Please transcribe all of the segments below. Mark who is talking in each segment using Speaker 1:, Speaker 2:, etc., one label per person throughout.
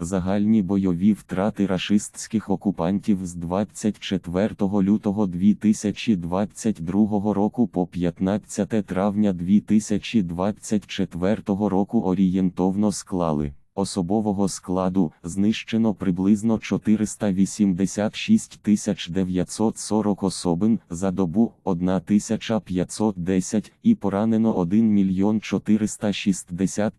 Speaker 1: Загальні бойові втрати рашистських окупантів з 24 лютого 2022 року по 15 травня 2024 року орієнтовно склали. Особового складу знищено приблизно 486 940 особин за добу 1510 і поранено 1 мільйон 460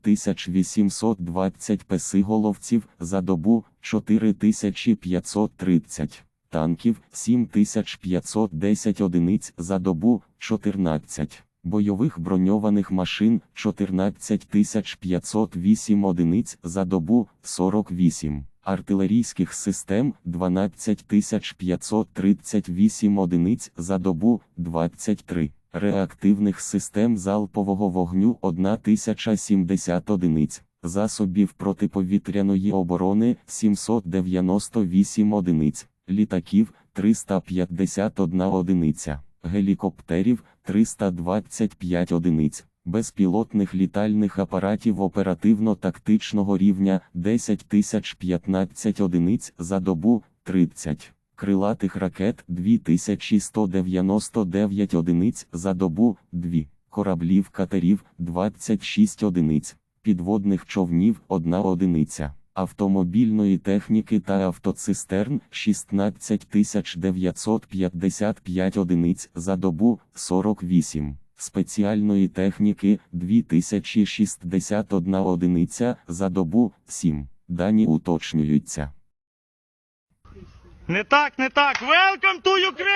Speaker 1: 820 песиголовців за добу 4530 танків 7510 одиниць за добу 14 бойових броньованих машин 14508 одиниць за добу 48, артилерійських систем 12538 одиниць за добу 23, реактивних систем залпового вогню 1070 одиниць, засобів протиповітряної оборони 798 одиниць, літаків 351 одиниця, гелікоптерів 325 одиниць, безпілотних літальних апаратів оперативно-тактичного рівня 10 015 одиниць за добу 30, крилатих ракет 2199 одиниць за добу 2, кораблів катерів 26 одиниць, підводних човнів 1 одиниця. Автомобільної техніки та автоцистерн 16 955 одиниць за добу 48, спеціальної техніки 2061 одиниця за добу 7. Дані уточнюються.
Speaker 2: Не так, не так. Welcome to Ukraine!